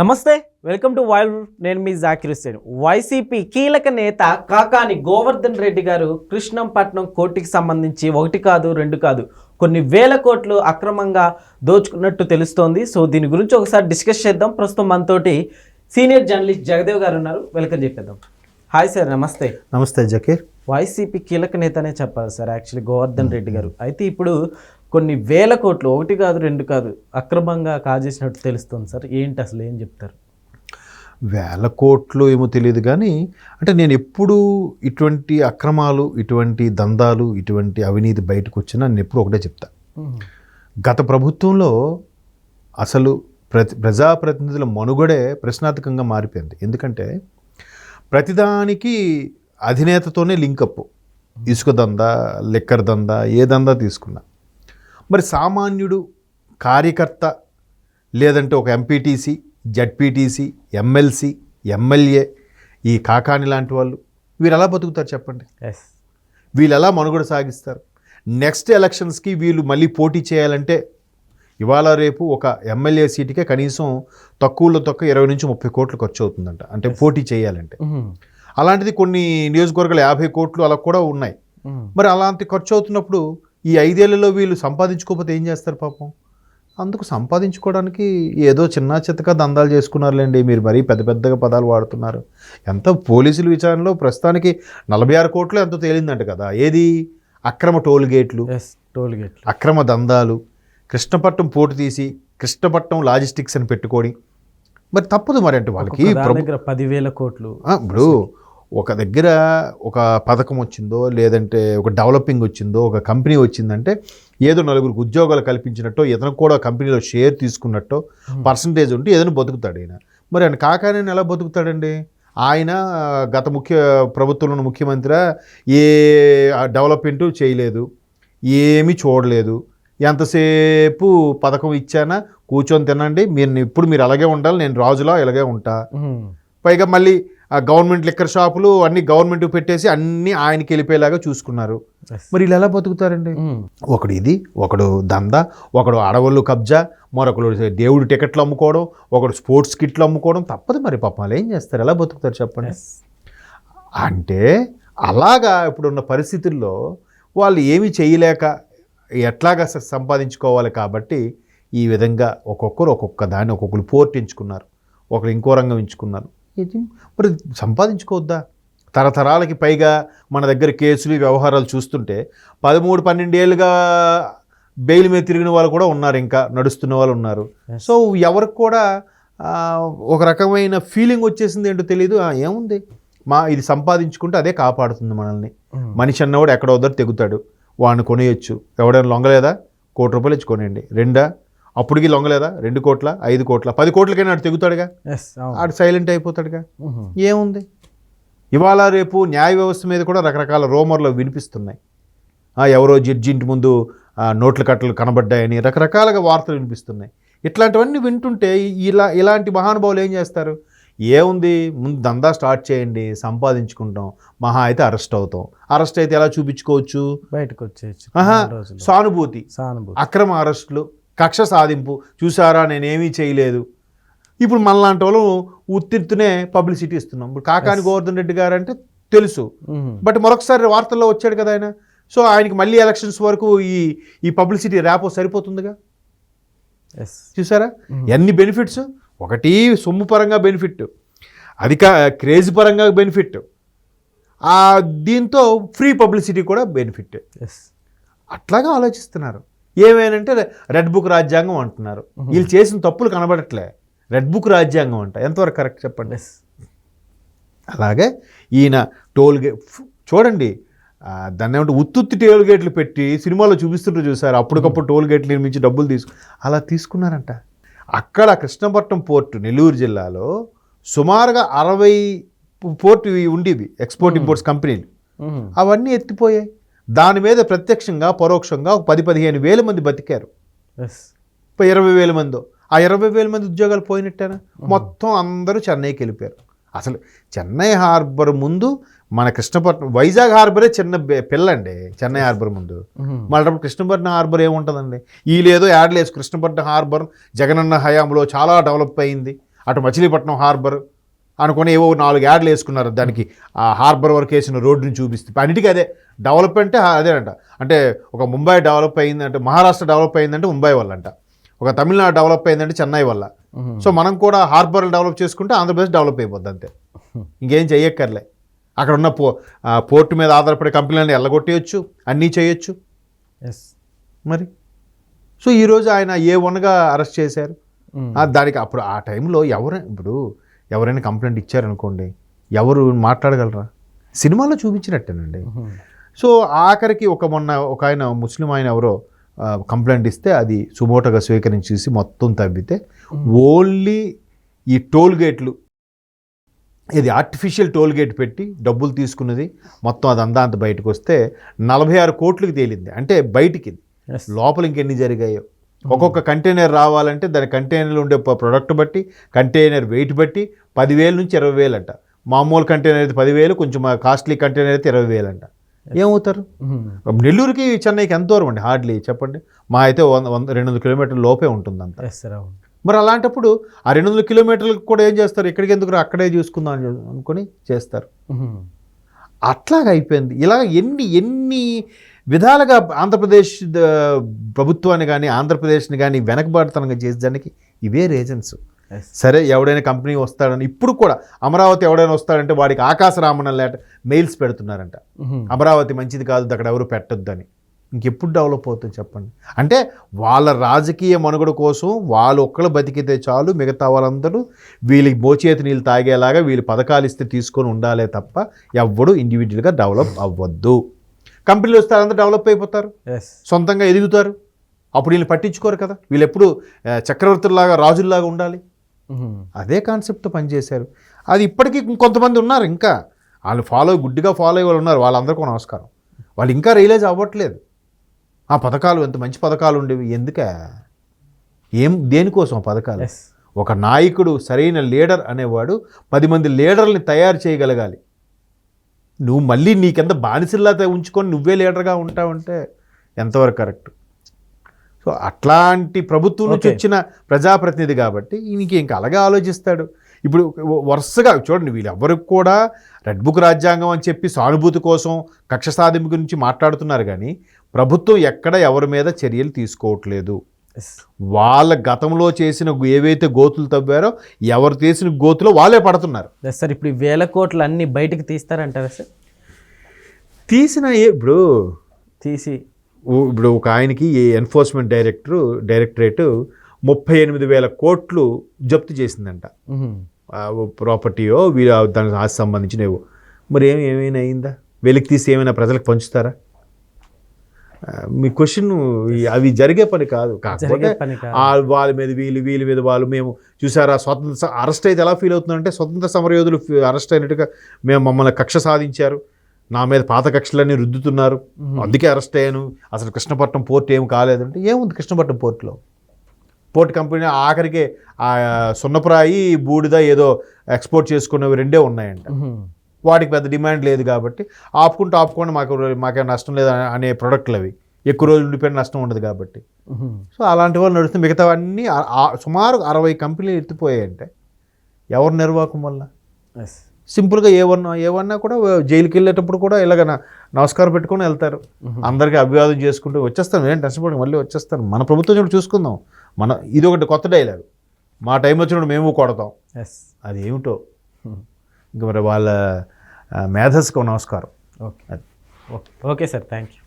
నమస్తే welcome to wild నేను మీ Zakir Hussain. YCP కీలక నేత కాకాని గోవర్ధన్ రెడ్డి గారు కృష్ణంపట్నం కోర్టుకి సంబంధించి ఒకటి కాదు రెండు కాదు కొన్ని వేల కోట్లు అక్రమంగా దోచుకున్నట్టు తెలుస్తోంది. సో దీని గురించి ఒకసారి డిస్కస్ చేద్దాం. ప్రస్తుతం మనతోటి సీనియర్ జర్నలిస్ట్ జగదేవ్ గారు ఉన్నారు. వెల్కమ్ చెప్పేద్దాం. హాయ్ సార్ నమస్తే. నమస్తే జకీర్. వైసీపీ కీలక నేతనే చెప్పాలి సార్ యాక్చువల్లీ గోవర్ధన్ రెడ్డి గారు. అయితే ఇప్పుడు కొన్ని వేల కోట్లు ఒకటి కాదు రెండు కాదు అక్రమంగా కాజేసినట్టు తెలుస్తుంది సార్. ఏంటి అసలు ఏం చెప్తారు? వేల కోట్లు ఏమో తెలియదు కానీ అంటే నేను ఎప్పుడు ఇటువంటి అక్రమాలు ఇటువంటి దందాలు ఇటువంటి అవినీతి బయటకు వచ్చినా నేను ఎప్పుడు ఒకటే చెప్తా. గత ప్రభుత్వంలో అసలు ప్రతి ప్రజాప్రతినిధుల మనుగడే ప్రశ్నార్థకంగా మారిపోయింది. ఎందుకంటే ప్రతిదానికి అధినేతతోనే లింకప్ ఇసుక దందా లిక్కర్ దందా ఏ దందా తీసుకున్నా. మరి సామాన్యుడు కార్యకర్త లేదంటే ఒక ఎంపీటీసీ జడ్పీటీసీ ఎమ్మెల్సీ ఎమ్మెల్యే ఈ కాకాని లాంటి వాళ్ళు వీరు ఎలా బతుకుతారు చెప్పండి? ఎస్ వీళ్ళు ఎలా మనుగడ సాగిస్తారు? నెక్స్ట్ ఎలక్షన్స్కి వీళ్ళు మళ్ళీ పోటీ చేయాలంటే ఇవాళ రేపు ఒక ఎమ్మెల్యే సీటుకే కనీసం తక్కువలో తక్కువ ఇరవై నుంచి ముప్పై కోట్లు ఖర్చు అవుతుందంట. అంటే పోటీ చేయాలంటే. అలాంటిది కొన్ని నియోజకవర్గాలు యాభై కోట్లు అలా కూడా ఉన్నాయి. మరి అలాంటి ఖర్చు అవుతున్నప్పుడు ఈ ఐదేళ్ళలో వీళ్ళు సంపాదించుకోకపోతే ఏం చేస్తారు పాపం? అందుకు సంపాదించుకోవడానికి ఏదో చిన్న చిత్తగా దందాలు చేసుకున్నారులేండి. మీరు మరీ పెద్ద పెద్దగా పదాలు వాడుతున్నారు. ఎంత పోలీసుల విచారణలో ప్రస్తుతానికి నలభై ఆరు కోట్లు ఎంతో తేలిందంట కదా. ఏది? అక్రమ టోల్ గేట్లు టోల్ గేట్లు అక్రమ దందాలు. కృష్ణపట్నం పోటు తీసి కృష్ణపట్నం లాజిస్టిక్స్ అని పెట్టుకొని. మరి తప్పదు మరి అంటే వాళ్ళకి పదివేల కోట్లు. ఇప్పుడు ఒక దగ్గర ఒక పథకం వచ్చిందో లేదంటే ఒక డెవలపింగ్ వచ్చిందో ఒక కంపెనీ వచ్చిందంటే ఏదో నలుగురికి ఉద్యోగాలు కల్పించినట్టో ఇతను కూడా కంపెనీలో షేర్ తీసుకున్నట్టో పర్సంటేజ్ ఉంటే ఏదైనా బతుకుతాడు ఆయన మరి ఆయన కాకానే ఎలా బతుకుతాడండి? ఆయన గత ముఖ్య ప్రభుత్వంలో ఉన్న ముఖ్యమంత్రి ఏ డెవలప్మెంట్ చేయలేదు ఏమీ చూడలేదు. ఎంతసేపు పథకం ఇచ్చానా? కూర్చొని తినండి. మీరు ఇప్పుడు మీరు అలాగే ఉండాలి నేను రాజులా ఇలాగే ఉంటా. పైగా మళ్ళీ గవర్నమెంట్ లిక్కర్ షాపులు అన్ని గవర్నమెంట్ పెట్టేసి అన్ని ఆయనకి వెళ్ళిపోయేలాగా చూసుకున్నారు. మరి ఇలా ఎలా బతుకుతారండి? ఒకడు ఇది ఒకడు దందా ఒకడు అడవులు కబ్జా మరొకడు దేవుడు టికెట్లు అమ్ముకోవడం ఒకడు స్పోర్ట్స్ కిట్లు అమ్ముకోవడం తప్పదు మరి పాపం. వాళ్ళు ఏం చేస్తారు? ఎలా బతుకుతారు చెప్పండి? అంటే అలాగా ఇప్పుడున్న పరిస్థితుల్లో వాళ్ళు ఏమీ చేయలేక ఎట్లాగా సంపాదించుకోవాలి కాబట్టి ఈ విధంగా ఒక్కొక్కరు ఒక్కొక్క దాన్ని ఒక్కొక్కరు పోర్ట్ ఎంచుకున్నారు ఒకరు ఇంకో రంగం ఎంచుకున్నారు. ఇది మరి సంపాదించుకోవద్దా? తరతరాలకి పైగా మన దగ్గర కేసులు వ్యవహారాలు చూస్తుంటే పదమూడు పన్నెండేళ్ళుగా బెయిల్ మీద తిరిగిన వాళ్ళు కూడా ఉన్నారు ఇంకా నడుస్తున్న వాళ్ళు ఉన్నారు. సో ఎవరికి కూడా ఒక రకమైన ఫీలింగ్ వచ్చేసింది ఏంటో తెలియదు ఏముంది? మా ఇది సంపాదించుకుంటే అదే కాపాడుతుంది మనల్ని. మనిషి అన్నవాడు ఎక్కడో దగ్గర తెగుతాడు. వాడిని కొనేయచ్చు. ఎవడైనా లొంగలేదా? కోటి రూపాయలు ఇచ్చి కొనేయండి. రెండా? అప్పటికి లొంగలేదా? రెండు కోట్ల? ఐదు కోట్ల? పది కోట్లకైనా ఆడు తెగుతాడుగా? ఆడు సైలెంట్ అయిపోతాడుగా? ఏముంది? ఇవాళ రేపు న్యాయ వ్యవస్థ మీద కూడా రకరకాల రోమర్లు వినిపిస్తున్నాయి. ఎవరో జడ్జి ఇంటి ముందు నోట్ల కట్టలు కనబడ్డాయని రకరకాలుగా వార్తలు వినిపిస్తున్నాయి. ఇట్లాంటివన్నీ వింటుంటే ఇలా ఇలాంటి మహానుభావులు ఏం చేస్తారు? ఏముంది? ముందు దందా స్టార్ట్ చేయండి సంపాదించుకుంటాం మహా అయితే అరెస్ట్ అవుతాం. అరెస్ట్ అయితే ఎలా చూపించుకోవచ్చు? బయటకు వచ్చేయచ్చు. సానుభూతి. సానుభూతి. అక్రమ అరెస్టులు. కక్ష సాధింపు. చూసారా నేనేమీ చేయలేదు. ఇప్పుడు మనలాంటి వాళ్ళు ఉత్తిత్తునే పబ్లిసిటీ ఇస్తున్నాం. ఇప్పుడు కాకాని. గోవర్ధన్ రెడ్డి గారు అంటే తెలుసు. బట్ మరొకసారి వార్తల్లో వచ్చాడు కదా ఆయన. సో ఆయనకి మళ్ళీ ఎలక్షన్స్ వరకు ఈ ఈ పబ్లిసిటీ ర్యాపో సరిపోతుందిగా? ఎస్ చూసారా. ఎన్ని బెనిఫిట్స్? ఒకటి సొమ్ము పరంగా బెనిఫిట్. అధిక క్రేజ్ పరంగా బెనిఫిట్. దీంతో ఫ్రీ పబ్లిసిటీ కూడా బెనిఫిట్. ఎస్ అట్లాగా ఆలోచిస్తున్నారు. ఏమేనంటే రెడ్ బుక్ రాజ్యాంగం అంటున్నారు. వీళ్ళు చేసిన తప్పులు కనబడట్లే. రెడ్ బుక్ రాజ్యాంగం అంట. ఎంతవరకు కరెక్ట్ చెప్పండి? అలాగే ఈయన టోల్ గేట్ చూడండి దాన్ని ఏమంటే ఉత్తుత్తి టోల్ గేట్లు పెట్టి సినిమాలో చూపిస్తుంటారు చూసారు? అప్పటికప్పుడు టోల్ గేట్లు నిర్మించి డబ్బులు తీసుకు అలా తీసుకున్నారంట. అక్కడ కృష్ణపట్నం పోర్టు నెల్లూరు జిల్లాలో సుమారుగా అరవై పోర్టు ఉండేవి ఎక్స్పోర్ట్. ఇంపోర్ట్స్ కంపెనీలు. అవన్నీ ఎత్తిపోయాయి. దాని మీద ప్రత్యక్షంగా పరోక్షంగా ఒక పది పదిహేను వేల మంది బతికారు. ఇరవై వేల మంది. ఆ ఇరవై వేల మంది ఉద్యోగాలు పోయినట్టేనా? మొత్తం అందరూ చెన్నైకి వెళ్ళిపోయారు. అసలు చెన్నై హార్బర్ ముందు మన కృష్ణపట్నం వైజాగ్ హార్బరే చిన్న పిల్లండి చెన్నై హార్బర్ ముందు. మళ్ళీ కృష్ణపట్నం హార్బర్ ఏముంటుందండి? వీళ్ళేదో యాడ్లు వేసి కృష్ణపట్నం హార్బర్ జగనన్న హయాంలో చాలా డెవలప్ అయింది. అటు మచిలీపట్నం హార్బర్ అనుకుని ఏవో నాలుగు యాడ్లు వేసుకున్నారు. దానికి ఆ హార్బర్ వరకు వేసిన రోడ్డుని చూపిస్తే. అన్నిటికీ అదే. డెవలప్మెంటే అదేనంట. అంటే ఒక ముంబై డెవలప్ అయిందంటే మహారాష్ట్ర డెవలప్ అయిందంటే ముంబై వల్ల అంట ఒక తమిళనాడు డెవలప్ అయిందంటే చెన్నై వల్ల సో మనం కూడా హార్బర్ డెవలప్ చేసుకుంటే ఆంధ్రప్రదేశ్ డెవలప్ అయిపోద్ది అంతే. ఇంకేం చెయ్యక్కర్లే. అక్కడ ఉన్న పో పోర్టు మీద ఆధారపడే కంపెనీలను ఎల్లగొట్టేయచ్చు. అన్నీ చేయొచ్చు. ఎస్ మరి? సో ఈరోజు ఆయన ఏ వన్గా అరెస్ట్ చేశారు? దానికి అప్పుడు ఆ టైంలో ఎవరైనా ఇప్పుడు ఎవరైనా కంప్లైంట్ ఇచ్చారనుకోండి ఎవరు మాట్లాడగలరా? సినిమాలో చూపించినట్టేనండి. సో ఆఖరికి ఒక మొన్న ఒక ఆయన ముస్లిం ఆయన ఎవరో కంప్లైంట్ ఇస్తే అది సుమోటోగా స్వీకరించి మొత్తం తవ్వితే ఓన్లీ ఈ టోల్ గేట్లు ఇది ఆర్టిఫిషియల్ టోల్ గేట్ పెట్టి డబ్బులు తీసుకున్నది మొత్తం అది అందా అంత బయటకు వస్తే నలభై ఆరు కోట్లకి తేలింది. అంటే బయటికి. లోపల ఇంకెన్ని జరిగాయో. ఒక్కొక్క కంటైనర్ రావాలంటే దాని కంటైనర్లో ఉండే ప్రొడక్ట్ బట్టి కంటైనర్ వెయిట్ బట్టి పదివేల నుంచి ఇరవై వేలు అంట మామూలు కంటైనర్ అయితే పదివేలు కొంచెం కాస్ట్లీ కంటైనర్ అయితే ఇరవై వేలు అంట ఏమవుతారు నెల్లూరుకి చెన్నైకి ఎంత దూరం అండి? హార్డ్లీ చెప్పండి. మా అయితే వంద వంద రెండు వందల కిలోమీటర్ల లోపే ఉంటుంది అంత మరి అలాంటప్పుడు ఆ రెండు వందల కిలోమీటర్లకు కూడా ఏం చేస్తారు? ఎక్కడికి ఎందుకు అక్కడే చూసుకుందాం అని అనుకొని చేస్తారు. అట్లాగ అయిపోయింది. ఇలా ఎన్ని ఎన్ని విధాలుగా ఆంధ్రప్రదేశ్ ప్రభుత్వాన్ని కానీ ఆంధ్రప్రదేశ్ని కానీ వెనకబాటుతనంగా చేసేదానికి ఇవే రీజన్స్. సరే ఎవడైనా కంపెనీ వస్తాడని ఇప్పుడు కూడా అమరావతి ఎవడైనా వస్తాడంటే వాడికి ఆకాశరామణ లేట మెయిల్స్ పెడుతున్నారంట. అమరావతి మంచిది కాదు అక్కడ ఎవరు పెట్టొద్దని. ఇంకెప్పుడు డెవలప్ అవుతుంది చెప్పండి? అంటే వాళ్ళ రాజకీయ మనుగడ కోసం వాళ్ళు ఒక్కళ్ళు బతికితే చాలు మిగతా వాళ్ళందరూ వీళ్ళకి మోచేతి నీళ్ళు తాగేలాగా వీళ్ళు పథకాలు ఇస్తే తీసుకొని ఉండాలే తప్ప ఎవ్వడు ఇండివిజువల్గా డెవలప్ అవ్వద్దు. కంపెనీలు వస్తే అందరూ డెవలప్ అయిపోతారు. సొంతంగా ఎదుగుతారు. అప్పుడు వీళ్ళు పట్టించుకోరు కదా. వీళ్ళు ఎప్పుడు చక్రవర్తుల్లాగా రాజుల్లాగా ఉండాలి. అదే కాన్సెప్ట్తో పనిచేశారు. అది ఇప్పటికీ కొంతమంది ఉన్నారు ఇంకా. వాళ్ళు ఫాలో గుడ్డిగా ఫాలో అయ్యే వాళ్ళు ఉన్నారు. వాళ్ళందరికీ నమస్కారం. వాళ్ళు ఇంకా రియలైజ్ అవ్వట్లేదు. ఆ పథకాలు ఎంత మంచి పథకాలు ఉండేవి? ఎందుకే? ఏం దేనికోసం ఆ పథకాలు? ఒక నాయకుడు సరైన లీడర్ అనేవాడు పది మంది లీడర్ని తయారు చేయగలగాలి. నువ్వు మళ్ళీ నీకెంత బానిసల్లా ఉంచుకొని నువ్వే లీడర్గా ఉంటావంటే ఎంతవరకు కరెక్ట్? సో అట్లాంటి ప్రభుత్వం నుంచి. వచ్చిన ప్రజాప్రతినిధి కాబట్టి ఈయనకి ఇంకా అలాగే ఆలోచిస్తాడు. ఇప్పుడు వరుసగా చూడండి వీళ్ళెవ్వరికి కూడా రెడ్ బుక్ రాజ్యాంగం అని చెప్పి సానుభూతి కోసం కక్ష సాధింపు గురించి మాట్లాడుతున్నారు కానీ ప్రభుత్వం ఎక్కడ ఎవరి మీద చర్యలు తీసుకోవట్లేదు. వాళ్ళ గతంలో చేసిన ఏవైతే గోతులు తవ్వారో ఎవరు చేసిన గోతులో వాళ్ళే పడుతున్నారు. సార్ ఇప్పుడు వేల కోట్లు అన్ని బయటకు తీస్తారంటారా సార్? తీసిన ఏ- ఇప్పుడు తీసి. ఇప్పుడు ఒక ఆయనకి ఎన్ఫోర్స్మెంట్ డైరెక్టర్ డైరెక్టరేట్ ముప్పై ఎనిమిది వేల కోట్లు జప్తు చేసిందంట. ప్రాపర్టీయో వీళ్ళ దానికి ఆస్తి సంబంధించినవో మరి ఏమి ఏమైనా అయిందా? వెలికి తీసి ఏమైనా ప్రజలకు పంచుతారా? మీ క్వశ్చన్ అవి జరిగే పని కాదు. కాకపోతే వాళ్ళ మీద వీళ్ళు వీళ్ళ మీద వాళ్ళు మేము చూసారా స్వతంత్ర అరెస్ట్ అయితే ఎలా ఫీల్ అవుతుందంటే స్వతంత్ర సమరయోధులు అరెస్ట్ అయినట్టుగా మేము మమ్మల్ని కక్ష సాధించారు. నా మీద పాత కక్షలన్నీ రుద్దుతున్నారు. అందుకే అరెస్ట్ అయ్యాను. అసలు కృష్ణపట్నం పోర్ట్ ఏం కాలేదంటే ఏముంది కృష్ణపట్నం పోర్టులో? పోర్ట్ కంపెనీ ఆఖరికి ఆ సున్నపురాయి బూడిద ఏదో ఎక్స్పోర్ట్ చేసుకున్నవి రెండే ఉన్నాయంట. వాటికి పెద్ద డిమాండ్ లేదు కాబట్టి ఆపుకుంటూ ఆపుకుంటూ మాకు మాకేం నష్టం లేదు అనే ప్రొడక్ట్లు అవి. ఎక్కువ రోజులు ఉండిపోయిన నష్టం ఉండదు కాబట్టి. సో అలాంటి వాళ్ళు నడుస్తుంది మిగతావన్నీ సుమారు అరవై కంపెనీలు ఎత్తిపోయాయంటే ఎవరు నిర్వాహకం వల్ల? ఎస్ సింపుల్గా ఏవన్నా ఏవన్నా కూడా జైలుకి వెళ్ళేటప్పుడు కూడా ఇలాగ నా- నమస్కారం పెట్టుకొని వెళ్తారు. అందరికీ అభివాదం చేసుకుంటూ వచ్చేస్తాను ఏం టెన్షన్ మళ్ళీ వచ్చేస్తాను మన ప్రభుత్వం చూడు చూసుకుందాం. మన ఇది ఒకటి కొత్త డైలాగ్. మా టైం వచ్చినప్పుడు మేము కొడతాం. ఎస్ అది ఏమిటో? ఇంక మరి వాళ్ళ ఆ, మేధస్సుకు నమస్కారం. Okay. Okay sir. Thank you